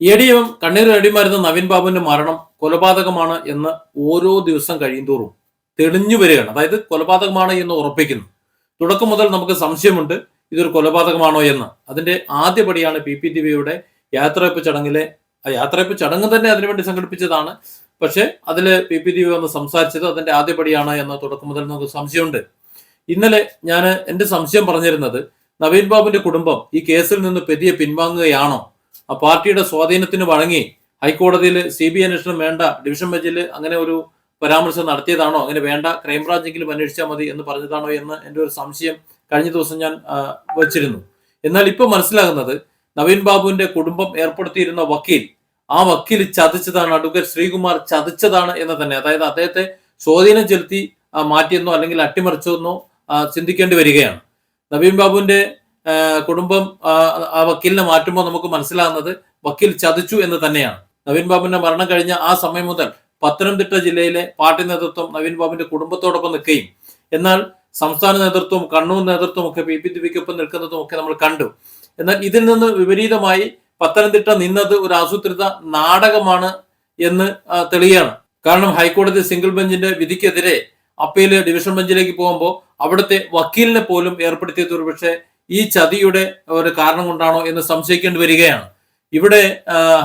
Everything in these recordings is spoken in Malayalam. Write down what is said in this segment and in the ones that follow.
എ ഡി എം കണ്ണീർ നവീൻ ബാബുവിന്റെ മരണം കൊലപാതകമാണ് എന്ന് ഓരോ ദിവസം കഴിയുന്തോറും തെളിഞ്ഞു വരികയാണ്. അതായത് കൊലപാതകമാണ് എന്ന് ഉറപ്പിക്കുന്നു. തുടക്കം മുതൽ നമുക്ക് സംശയമുണ്ട് ഇതൊരു കൊലപാതകമാണോ എന്ന്. അതിന്റെ ആദ്യപടിയാണ് പി പി ദിവ്യയുടെ യാത്രയപ്പ് ചടങ്ങിലെ യാത്രയപ്പ് ചടങ്ങ് തന്നെ അതിനുവേണ്ടി സംഘടിപ്പിച്ചതാണ്. പക്ഷെ അതിൽ പി പി ദിവ്യ വന്ന് സംസാരിച്ചത് അതിന്റെ ആദ്യപടിയാണ് എന്ന് തുടക്കം മുതൽ നമുക്ക് സംശയമുണ്ട്. ഇന്നലെ ഞാൻ എന്റെ സംശയം പറഞ്ഞിരുന്നത് നവീൻ ബാബുവിന്റെ കുടുംബം ഈ കേസിൽ നിന്ന് പെതിയെ പിൻവാങ്ങുകയാണോ? ആ പാർട്ടിയുടെ സ്വാധീനത്തിന് വഴങ്ങി ഹൈക്കോടതിയിൽ സി ബി അന്വേഷണം വേണ്ട ഡിവിഷൻ ബെഞ്ചിൽ അങ്ങനെ ഒരു പരാമർശം നടത്തിയതാണോ അങ്ങനെ വേണ്ട ക്രൈംബ്രാഞ്ചെങ്കിലും അന്വേഷിച്ചാൽ മതി എന്ന് പറഞ്ഞതാണോ എന്ന് എന്റെ ഒരു സംശയം കഴിഞ്ഞ ദിവസം ഞാൻ വെച്ചിരുന്നു. എന്നാൽ ഇപ്പോൾ മനസ്സിലാകുന്നത് നവീൻ ബാബുവിന്റെ കുടുംബം ഏർപ്പെടുത്തിയിരുന്ന വക്കീൽ ആ വക്കീൽ ചതിച്ചതാണ് അഡ്വക്കേറ്റ് ശ്രീകുമാർ ചതിച്ചതാണ് എന്ന് തന്നെ. അതായത് അദ്ദേഹത്തെ സ്വാധീനം ചെലുത്തി മാറ്റിയെന്നോ അല്ലെങ്കിൽ അട്ടിമറിച്ചോ എന്നോ ചിന്തിക്കേണ്ടി വരികയാണ്. നവീൻ ബാബുവിന്റെ കുടുംബം ആ, വക്കീലിനെ മാറ്റുമ്പോൾ നമുക്ക് മനസ്സിലാകുന്നത് വക്കീൽ ചതിച്ചു എന്ന് തന്നെയാണ്. നവീൻ ബാബുവിന്റെ മരണം കഴിഞ്ഞ ആ സമയം മുതൽ പത്തനംതിട്ട ജില്ലയിലെ പാർട്ടി നേതൃത്വം നവീൻ ബാബുവിന്റെ കുടുംബത്തോടൊപ്പം നിൽക്കുകയും എന്നാൽ സംസ്ഥാന നേതൃത്വവും കണ്ണൂർ നേതൃത്വവും ഒക്കെ പി പി ദിവിക്കൊപ്പം നിൽക്കുന്നതും ഒക്കെ നമ്മൾ കണ്ടു. എന്നാൽ ഇതിൽ നിന്ന് വിപരീതമായി പത്തനംതിട്ട നിന്നത് ഒരു ആസൂത്രിത നാടകമാണ് എന്ന് തെളിയാണ്. കാരണം ഹൈക്കോടതി സിംഗിൾ ബെഞ്ചിന്റെ വിധിക്കെതിരെ അപ്പീൽ ഡിവിഷൻ ബെഞ്ചിലേക്ക് പോകുമ്പോൾ അവിടുത്തെ വക്കീലിനെ പോലും ഏർപ്പെടുത്തിയത് ഒരുപക്ഷെ ഈ ചതിയുടെ ഒരു കാരണം കൊണ്ടാണോ എന്ന് സംശയിക്കേണ്ടി വരികയാണ്. ഇവിടെ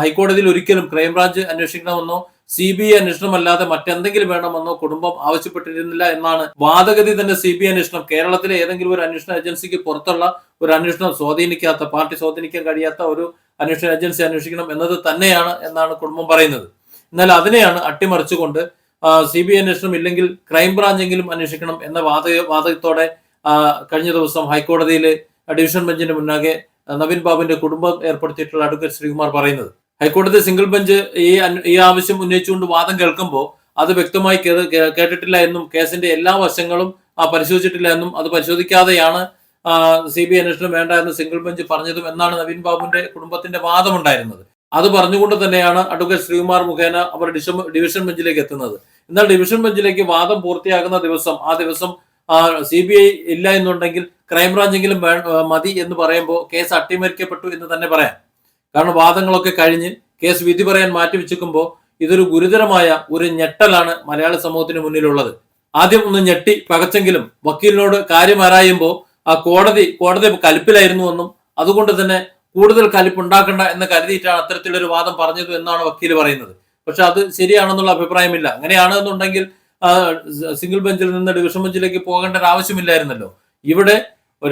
ഹൈക്കോടതിയിൽ ഒരിക്കലും ക്രൈംബ്രാഞ്ച് അന്വേഷിക്കണമെന്നോ സി ബി ഐ അന്വേഷണം അല്ലാതെ മറ്റെന്തെങ്കിലും വേണമെന്നോ കുടുംബം ആവശ്യപ്പെട്ടിരുന്നില്ല എന്നാണ് വാദഗതി തന്നെ സി ബി ഐ അന്വേഷണം. കേരളത്തിലെ ഏതെങ്കിലും ഒരു അന്വേഷണ ഏജൻസിക്ക് പുറത്തുള്ള ഒരു അന്വേഷണം സ്വാധീനിക്കാത്ത പാർട്ടി സ്വാധീനിക്കാൻ കഴിയാത്ത ഒരു അന്വേഷണ ഏജൻസി അന്വേഷിക്കണം എന്നത് തന്നെയാണ് എന്നാണ് കുടുംബം പറയുന്നത്. എന്നാൽ അതിനെയാണ് അട്ടിമറിച്ചുകൊണ്ട് സി ബി ഐ അന്വേഷണം ഇല്ലെങ്കിൽ ക്രൈംബ്രാഞ്ചെങ്കിലും അന്വേഷിക്കണം എന്ന വാദ വാദത്തോടെ കഴിഞ്ഞ ദിവസം ഹൈക്കോടതിയിൽ ഡിവിഷൻ ബെഞ്ചിന് മുന്നാകെ നവീൻ ബാബുവിന്റെ കുടുംബം ഏർപ്പെടുത്തിയിട്ടുള്ള അഡ്വക്കേറ്റ് ശ്രീകുമാർ പറയുന്നത്. ഹൈക്കോടതി സിംഗിൾ ബെഞ്ച് ഈ ഈ ആവശ്യം ഉന്നയിച്ചുകൊണ്ട് വാദം കേൾക്കുമ്പോൾ അത് വ്യക്തമായി കേട്ടിട്ടില്ല എന്നും കേസിന്റെ എല്ലാ വശങ്ങളും പരിശോധിച്ചിട്ടില്ല എന്നും അത് പരിശോധിക്കാതെയാണ് സി ബി അന്വേഷണം വേണ്ട എന്ന് സിംഗിൾ ബെഞ്ച് പറഞ്ഞതും എന്നാണ് നവീൻ ബാബുവിന്റെ കുടുംബത്തിന്റെ വാദമുണ്ടായിരുന്നത്. അത് പറഞ്ഞുകൊണ്ട് തന്നെയാണ് അഡ്വക്കേറ്റ് ശ്രീകുമാർ മുഖേന അവർ ഡിവിഷൻ ബെഞ്ചിലേക്ക് എത്തുന്നത്. എന്നാൽ ഡിവിഷൻ ബെഞ്ചിലേക്ക് വാദം പൂർത്തിയാകുന്ന ദിവസം ആ ദിവസം സി ബി ഐ ഇല്ല എന്നുണ്ടെങ്കിൽ ക്രൈംബ്രാഞ്ചെങ്കിലും മതി എന്ന് പറയുമ്പോൾ കേസ് അട്ടിമറിക്കപ്പെട്ടു എന്ന് തന്നെ പറയാം. കാരണം വാദങ്ങളൊക്കെ കഴിഞ്ഞ് കേസ് വിധി പറയാൻ മാറ്റിവെച്ചിരിക്കുമ്പോൾ ഇതൊരു ഗുരുതരമായ ഒരു ഞെട്ടലാണ് മലയാള സമൂഹത്തിന് മുന്നിലുള്ളത്. ആദ്യം ഒന്ന് ഞെട്ടി പകച്ചെങ്കിലും വക്കീലിനോട് കാര്യം ആരായുമ്പോൾ ആ കോടതി കോടതി കലിപ്പിലായിരുന്നു എന്നും അതുകൊണ്ട് തന്നെ കൂടുതൽ കലിപ്പുണ്ടാക്കണ്ട എന്ന് കരുതിയിട്ടാണ് അത്തരത്തിലൊരു വാദം പറഞ്ഞത് എന്നാണ് വക്കീൽ പറയുന്നത്. പക്ഷെ അത് ശരിയാണെന്നുള്ള അഭിപ്രായമില്ല. അങ്ങനെയാണെന്നുണ്ടെങ്കിൽ സിംഗിൾ ബെഞ്ചിൽ നിന്ന് ഡിവിഷൻ ബെഞ്ചിലേക്ക് പോകേണ്ട ഒരു ആവശ്യമില്ലായിരുന്നല്ലോ ഇവിടെ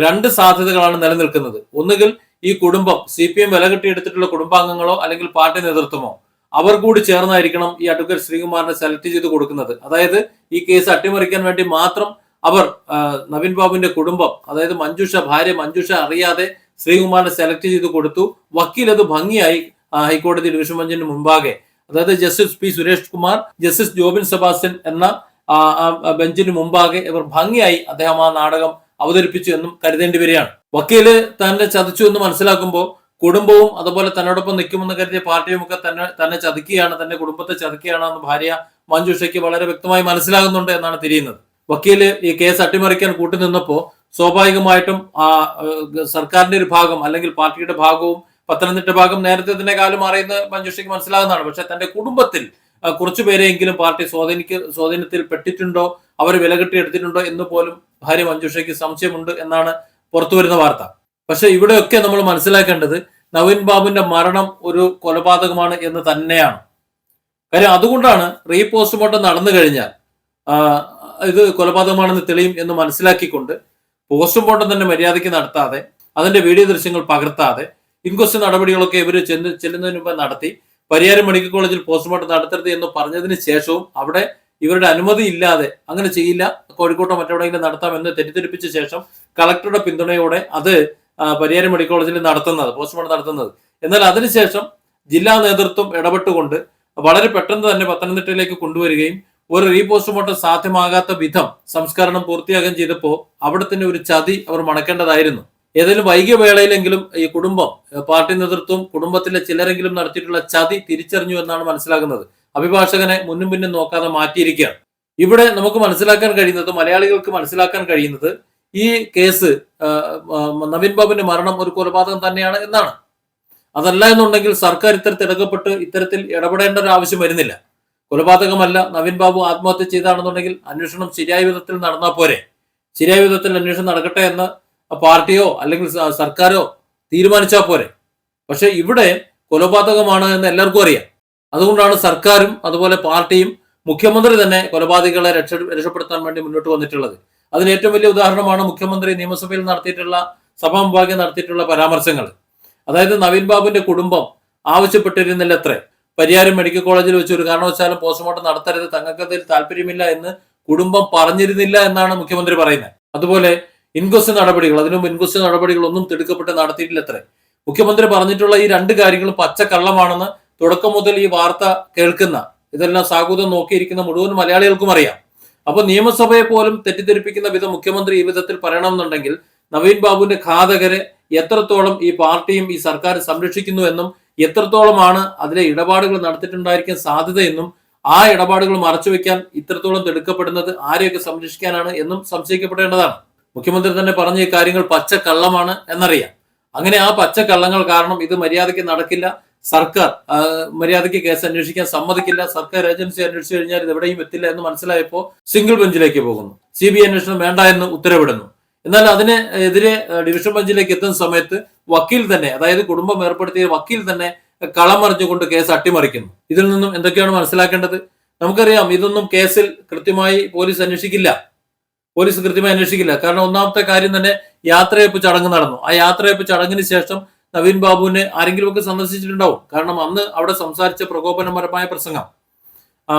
രണ്ട് സാധ്യതകളാണ് നിലനിൽക്കുന്നത്. ഒന്നുകിൽ ഈ കുടുംബം സി പി എം വില കെട്ടിയെടുത്തിട്ടുള്ള കുടുംബാംഗങ്ങളോ അല്ലെങ്കിൽ പാർട്ടി നേതൃത്വമോ അവർ കൂടി ചേർന്നായിരിക്കണം ഈ അഡ്വക്കേറ്റ് ശ്രീകുമാറിനെ സെലക്ട് ചെയ്ത് കൊടുക്കുന്നത്. അതായത് ഈ കേസ് അട്ടിമറിക്കാൻ വേണ്ടി മാത്രം അവർ നവീൻ ബാബുവിന്റെ കുടുംബം അതായത് മഞ്ജുഷ ഭാര്യ മഞ്ജുഷ അറിയാതെ ശ്രീകുമാറിനെ സെലക്ട് ചെയ്ത് കൊടുത്തു. വക്കീൽ അത് ഭംഗിയായി ഹൈക്കോടതി ഡിവിഷൻ ബെഞ്ചിന് മുമ്പാകെ. അതായത് justice P Suresh Kumar justice Jobin Sebastian എന്ന ബെഞ്ചിന് മുമ്പാകെ ഇവർ ഭംഗിയായി അദ്ദേഹം ആ നാടകം അവതരിപ്പിച്ചു എന്നും കരുതേണ്ടി വരികയാണ്. വക്കീൽ തന്നെ ചതിച്ചു എന്ന് മനസ്സിലാക്കുമ്പോൾ കുടുംബവും അതുപോലെ തന്നോടൊപ്പം നിൽക്കുമെന്ന് കരുതിയ പാർട്ടിയും ഒക്കെ തന്നെ തന്നെ ചതിക്കുകയാണ് തന്റെ കുടുംബത്തെ ചതിക്കുകയാണ് എന്ന് ഭാര്യ മഞ്ജുഷയ്ക്ക് വളരെ വ്യക്തമായി മനസ്സിലാകുന്നുണ്ട് എന്നാണ് തിരിയുന്നത്. വക്കീൽ ഈ കേസ് അട്ടിമറിക്കാൻ കൂട്ടുനിന്നപ്പോ സ്വാഭാവികമായിട്ടും ആ സർക്കാരിന്റെ ഒരു ഭാഗം അല്ലെങ്കിൽ പാർട്ടിയുടെ ഭാഗവും പത്തനംതിട്ട ഭാഗം നേരത്തെ തന്നെ കാലം അറിയുന്ന മഞ്ജുഷയ്ക്ക് മനസ്സിലാകുന്നതാണ്. പക്ഷെ തന്റെ കുടുംബത്തിൽ കുറച്ചു പേരെയെങ്കിലും പാർട്ടി സ്വാധീനിക്ക സ്വാധീനത്തിൽ പെട്ടിട്ടുണ്ടോ? അവർ വില കെട്ടിയെടുത്തിട്ടുണ്ടോ എന്ന് പോലും ഭാര്യ മഞ്ജുഷയ്ക്ക് സംശയമുണ്ട് എന്നാണ് പുറത്തു വരുന്ന വാർത്ത. പക്ഷെ ഇവിടെയൊക്കെ നമ്മൾ മനസ്സിലാക്കേണ്ടത് നവീൻ ബാബുവിന്റെ മരണം ഒരു കൊലപാതകമാണ് എന്ന് തന്നെയാണ്. കാര്യം അതുകൊണ്ടാണ് റീ പോസ്റ്റ്മോർട്ടം നടന്നു കഴിഞ്ഞാൽ ഇത് കൊലപാതകമാണെന്ന് തെളിയും എന്ന് മനസ്സിലാക്കിക്കൊണ്ട് പോസ്റ്റ്മോർട്ടം തന്നെ മര്യാദയ്ക്ക് നടത്താതെ അതിന്റെ വീഡിയോ ദൃശ്യങ്ങൾ പകർത്താതെ ഇൻക്വസ്റ്റ് നടപടികളൊക്കെ ഇവർ ചെന്ന് ചെല്ലുന്നതിന് മുമ്പ് നടത്തി പരിയാരം മെഡിക്കൽ കോളേജിൽ പോസ്റ്റ്മോർട്ടം നടത്തരുത് എന്ന് പറഞ്ഞതിന് ശേഷവും അവിടെ ഇവരുടെ അനുമതി ഇല്ലാതെ അങ്ങനെ ചെയ്യില്ല. കോഴിക്കോട്ടോ മറ്റെവിടെയെങ്കിലും നടത്താമെന്ന് തെറ്റിദ്ധരിപ്പിച്ച ശേഷം കളക്ടറുടെ പിന്തുണയോടെ അത് പരിയാരം മെഡിക്കൽ കോളേജിൽ നടത്തുന്നത് പോസ്റ്റ്മോർട്ടം നടത്തുന്നത്. എന്നാൽ അതിനുശേഷം ജില്ലാ നേതൃത്വം ഇടപെട്ടുകൊണ്ട് വളരെ പെട്ടെന്ന് തന്നെ പത്തനംതിട്ടയിലേക്ക് കൊണ്ടുവരികയും ഒരു റീ പോസ്റ്റ്മോർട്ടം സാധ്യമാകാത്ത വിധം സംസ്കരണം പൂർത്തിയാകുകയും ചെയ്തപ്പോൾ അവിടെ തന്നെ ഒരു ചതി അവർ മണക്കേണ്ടതായിരുന്നു. ഏതെങ്കിലും വൈകിയ വേളയിലെങ്കിലും ഈ കുടുംബം പാർട്ടി നേതൃത്വം കുടുംബത്തിലെ ചിലരെങ്കിലും നടത്തിയിട്ടുള്ള ചതി തിരിച്ചറിഞ്ഞു എന്നാണ് മനസ്സിലാക്കുന്നത് അഭിഭാഷകനെ മുന്നും പിന്നും നോക്കാതെ മാറ്റിയിരിക്കുകയാണ്. ഇവിടെ നമുക്ക് മനസ്സിലാക്കാൻ കഴിയുന്നത് മലയാളികൾക്ക് മനസ്സിലാക്കാൻ കഴിയുന്നത് ഈ കേസ് നവീൻ ബാബുവിന്റെ മരണം ഒരു കൊലപാതകം തന്നെയാണ് എന്നാണ്. അതല്ല എന്നുണ്ടെങ്കിൽ സർക്കാർ ഇത്തരത്തിൽ ഇടകപ്പെട്ട് ഇത്തരത്തിൽ ഇടപെടേണ്ട ഒരു ആവശ്യം വരുന്നില്ല. കൊലപാതകമല്ല നവീൻ ബാബു ആത്മഹത്യ ചെയ്താണെന്നുണ്ടെങ്കിൽ അന്വേഷണം ശരിയായ വിധത്തിൽ നടന്നാൽ പോരെ. ശരിയായ വിധത്തിൽ അന്വേഷണം നടക്കട്ടെ എന്ന് പാർട്ടിയോ അല്ലെങ്കിൽ സർക്കാരോ തീരുമാനിച്ചാൽ പോരെ. പക്ഷെ ഇവിടെ കൊലപാതകമാണ് എന്ന് എല്ലാവർക്കും അറിയാം. അതുകൊണ്ടാണ് സർക്കാരും അതുപോലെ പാർട്ടിയും മുഖ്യമന്ത്രി തന്നെ കൊലപാതകളെ രക്ഷ രക്ഷപ്പെടുത്താൻ വേണ്ടി മുന്നോട്ട് വന്നിട്ടുള്ളത്. അതിന് ഏറ്റവും വലിയ ഉദാഹരണമാണ് മുഖ്യമന്ത്രി നിയമസഭയിൽ നടത്തിയിട്ടുള്ള സഭാ വിഭാഗം നടത്തിയിട്ടുള്ള പരാമർശങ്ങൾ. അതായത് നവീൻ ബാബുവിന്റെ കുടുംബം ആവശ്യപ്പെട്ടിരുന്നില്ല അത്രേ പരിയാരം മെഡിക്കൽ കോളേജിൽ വെച്ച് ഒരു കാരണവശാലും പോസ്റ്റ്മോർട്ടം നടത്തരുത് തങ്ങൾക്ക് അതിൽ താല്പര്യമില്ല എന്ന് കുടുംബം പറഞ്ഞിരുന്നില്ല എന്നാണ് മുഖ്യമന്ത്രി പറയുന്നത്. അതുപോലെ ഇൻക്വസ്റ്റ് നടപടികൾ. അതിനു മുമ്പ് ഇൻക്വസ്റ്റ് നടപടികൾ ഒന്നും തിടുക്കപ്പെട്ട് നടത്തിയിട്ടില്ല അത്രേ മുഖ്യമന്ത്രി പറഞ്ഞിട്ടുള്ള ഈ രണ്ട് കാര്യങ്ങളും പച്ചക്കള്ളമാണെന്ന് തുടക്കം മുതൽ ഈ വാർത്ത കേൾക്കുന്ന ഇതെല്ലാം സാഹുദം നോക്കിയിരിക്കുന്ന മുഴുവൻ മലയാളികൾക്കും അറിയാം. അപ്പൊ നിയമസഭയെ പോലും തെറ്റിദ്ധരിപ്പിക്കുന്ന വിധം മുഖ്യമന്ത്രി ഈ വിധത്തിൽ പറയണമെന്നുണ്ടെങ്കിൽ നവീൻ ബാബുവിന്റെ ഘാതകരെ എത്രത്തോളം ഈ പാർട്ടിയും ഈ സർക്കാർ സംരക്ഷിക്കുന്നു എന്നും എത്രത്തോളമാണ് അതിലെ ഇടപാടുകൾ നടത്തിയിട്ടുണ്ടായിരിക്കാൻ സാധ്യതയെന്നും ആ ഇടപാടുകൾ മറച്ചുവെക്കാൻ ഇത്രത്തോളം തെടുക്കപ്പെടുന്നത് ആരെയൊക്കെ സംരക്ഷിക്കാനാണ് എന്നും സംശയിക്കപ്പെടേണ്ടതാണ്. മുഖ്യമന്ത്രി തന്നെ പറഞ്ഞ ഈ കാര്യങ്ങൾ പച്ചക്കള്ളമാണ് എന്നറിയാം. അങ്ങനെ ആ പച്ചക്കള്ളങ്ങൾ കാരണം ഇത് മര്യാദയ്ക്ക് നടക്കില്ല. സർക്കാർ മര്യാദയ്ക്ക് കേസ് അന്വേഷിക്കാൻ സമ്മതിക്കില്ല. സർക്കാർ ഏജൻസി അന്വേഷിച്ചു കഴിഞ്ഞാൽ ഇത് എവിടെയും എത്തില്ല എന്ന് മനസ്സിലായപ്പോൾ സിംഗിൾ ബെഞ്ചിലേക്ക് പോകുന്നു. സി ബി അന്വേഷണം വേണ്ട എന്ന് ഉത്തരവിടുന്നു. എന്നാൽ അതിന് എതിരെ ഡിവിഷൻ ബെഞ്ചിലേക്ക് എത്തുന്ന സമയത്ത് വക്കീൽ തന്നെ അതായത് കുടുംബം ഏർപ്പെടുത്തിയ വക്കീൽ തന്നെ കളം മറിഞ്ഞുകൊണ്ട് കേസ് അട്ടിമറിക്കുന്നു. ഇതിൽ നിന്നും എന്തൊക്കെയാണ് മനസ്സിലാക്കേണ്ടത്? നമുക്കറിയാം ഇതൊന്നും കേസിൽ കൃത്യമായി പോലീസ് അന്വേഷിക്കില്ല. പോലീസ് കൃത്യമായി അന്വേഷിക്കില്ല. കാരണം ഒന്നാമത്തെ കാര്യം തന്നെ യാത്രയപ്പ് ചടങ്ങ് നടന്നു. ആ യാത്രയപ്പ് ചടങ്ങിന് ശേഷം നവീൻ ബാബുവിനെ ആരെങ്കിലുമൊക്കെ സന്ദർശിച്ചിട്ടുണ്ടാവും. കാരണം അന്ന് അവിടെ സംസാരിച്ച പ്രകോപനപരമായ പ്രസംഗം.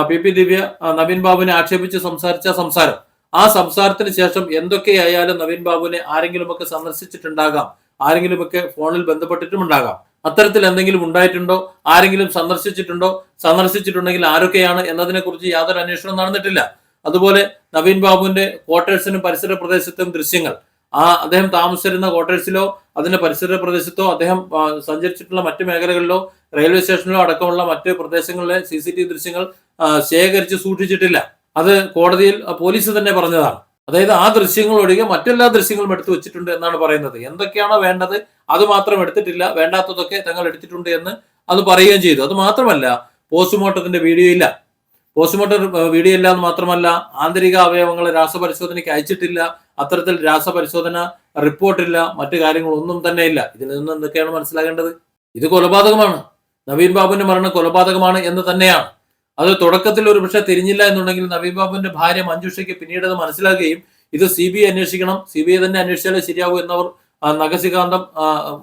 പി പി ദിവ്യ നവീൻ ബാബുവിനെ ആക്ഷേപിച്ച് സംസാരിച്ച സംസാരം. ആ സംസാരത്തിന് ശേഷം എന്തൊക്കെയായാലും നവീൻ ബാബുവിനെ ആരെങ്കിലുമൊക്കെ സന്ദർശിച്ചിട്ടുണ്ടാകാം. ആരെങ്കിലുമൊക്കെ ഫോണിൽ ബന്ധപ്പെട്ടിട്ടും ഉണ്ടാകാം. അത്തരത്തിൽ എന്തെങ്കിലും ഉണ്ടായിട്ടുണ്ടോ? ആരെങ്കിലും സന്ദർശിച്ചിട്ടുണ്ടോ? സന്ദർശിച്ചിട്ടുണ്ടെങ്കിൽ ആരൊക്കെയാണ് എന്നതിനെ കുറിച്ച് യാതൊരു അന്വേഷണവും നടന്നിട്ടില്ല. അതുപോലെ നവീൻ ബാബുവിന്റെ ക്വാർട്ടേഴ്സിനും പരിസര പ്രദേശത്തും ദൃശ്യങ്ങൾ. ആ അദ്ദേഹം താമസിച്ചിരുന്ന ക്വാർട്ടേഴ്സിലോ അതിന്റെ പരിസര പ്രദേശത്തോ അദ്ദേഹം സഞ്ചരിച്ചിട്ടുള്ള മറ്റു മേഖലകളിലോ റെയിൽവേ സ്റ്റേഷനിലോ അടക്കമുള്ള മറ്റ് പ്രദേശങ്ങളിലെ സി സി ടി ദൃശ്യങ്ങൾ ശേഖരിച്ച് സൂക്ഷിച്ചിട്ടില്ല. അത് കോടതിയിൽ പോലീസ് തന്നെ പറഞ്ഞതാണ്. അതായത് ആ ദൃശ്യങ്ങൾ ഒഴികെ മറ്റെല്ലാ ദൃശ്യങ്ങളും എടുത്തു വെച്ചിട്ടുണ്ട് എന്നാണ് പറയുന്നത്. എന്തൊക്കെയാണോ വേണ്ടത് അത് മാത്രം എടുത്തിട്ടില്ല. വേണ്ടാത്തതൊക്കെ തങ്ങൾ എടുത്തിട്ടുണ്ട് എന്ന് അത് പറയുകയും ചെയ്തു. അത് മാത്രമല്ല പോസ്റ്റ്മോർട്ടത്തിന്റെ വീഡിയോ ഇല്ല. പോസ്റ്റ്മോർട്ടം വീഡിയോ ഇല്ല എന്ന് മാത്രമല്ല ആന്തരിക അവയവങ്ങൾ രാസപരിശോധനയ്ക്ക് അയച്ചിട്ടില്ല അത്തരത്തിൽ രാസപരിശോധന റിപ്പോർട്ടില്ല മറ്റു കാര്യങ്ങളൊന്നും തന്നെ ഇല്ല. ഇതിൽ നിന്ന് എന്തൊക്കെയാണ് മനസ്സിലാക്കേണ്ടത് ഇത് കൊലപാതകമാണ്. നവീൻ ബാബുവിന്റെ മരണം കൊലപാതകമാണ് എന്ന് തന്നെയാണ്. അത് തുടക്കത്തിൽ ഒരു പക്ഷേ തിരിഞ്ഞില്ല എന്നുണ്ടെങ്കിൽ നവീൻ ബാബുവിന്റെ ഭാര്യ മഞ്ജുഷയ്ക്ക് പിന്നീട് അത് മനസ്സിലാക്കുകയും ഇത് സി ബി ഐ അന്വേഷിക്കണം സി ബി ഐ തന്നെ അന്വേഷിച്ചാലേ ശരിയാവൂ എന്നവർ നഖശികാന്തം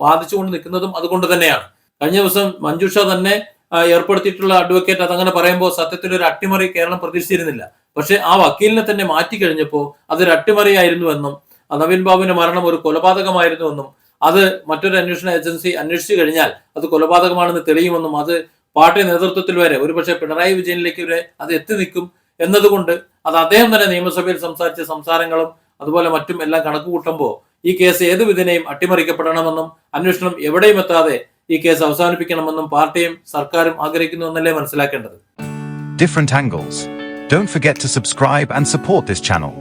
വാദിച്ചുകൊണ്ട് നിൽക്കുന്നതും അതുകൊണ്ട് തന്നെയാണ്. കഴിഞ്ഞ ദിവസം മഞ്ജുഷ തന്നെ ഏർപ്പെടുത്തിയിട്ടുള്ള അഡ്വക്കേറ്റ് അതങ്ങനെ പറയുമ്പോൾ സത്യത്തിൽ ഒരു അട്ടിമറി കേരളം പ്രതീക്ഷിച്ചിരുന്നില്ല. പക്ഷെ ആ വക്കീലിനെ തന്നെ മാറ്റി കഴിഞ്ഞപ്പോൾ അതൊരു അട്ടിമറിയായിരുന്നു എന്നും ആ നവീൻ ബാബുവിന്റെ മരണം ഒരു കൊലപാതകമായിരുന്നുവെന്നും അത് മറ്റൊരു അന്വേഷണ ഏജൻസി അന്വേഷിച്ചു കഴിഞ്ഞാൽ അത് കൊലപാതകമാണെന്ന് തെളിയുമെന്നും അത് പാർട്ടി നേതൃത്വത്തിൽ വരെ ഒരുപക്ഷെ പിണറായി വിജയനിലേക്ക് വരെ അത് എത്തി നിൽക്കും എന്നതുകൊണ്ട് അത് അദ്ദേഹം തന്നെ നിയമസഭയിൽ സംസാരിച്ച സംസാരങ്ങളും അതുപോലെ മറ്റും എല്ലാം കണക്ക് കൂട്ടുമ്പോൾ ഈ കേസ് ഏത് വിധേനയും അട്ടിമറിക്കപ്പെടണമെന്നും അന്വേഷണം എവിടെയും എത്താതെ ഈ കേസ് അവസാനിപ്പിക്കണമെന്നും പാർട്ടിയും സർക്കാരും ആഗ്രഹിക്കുന്നു എന്നല്ലേ മനസ്സിലാക്കേണ്ടത്? Different angles don't forget to subscribe and support this channel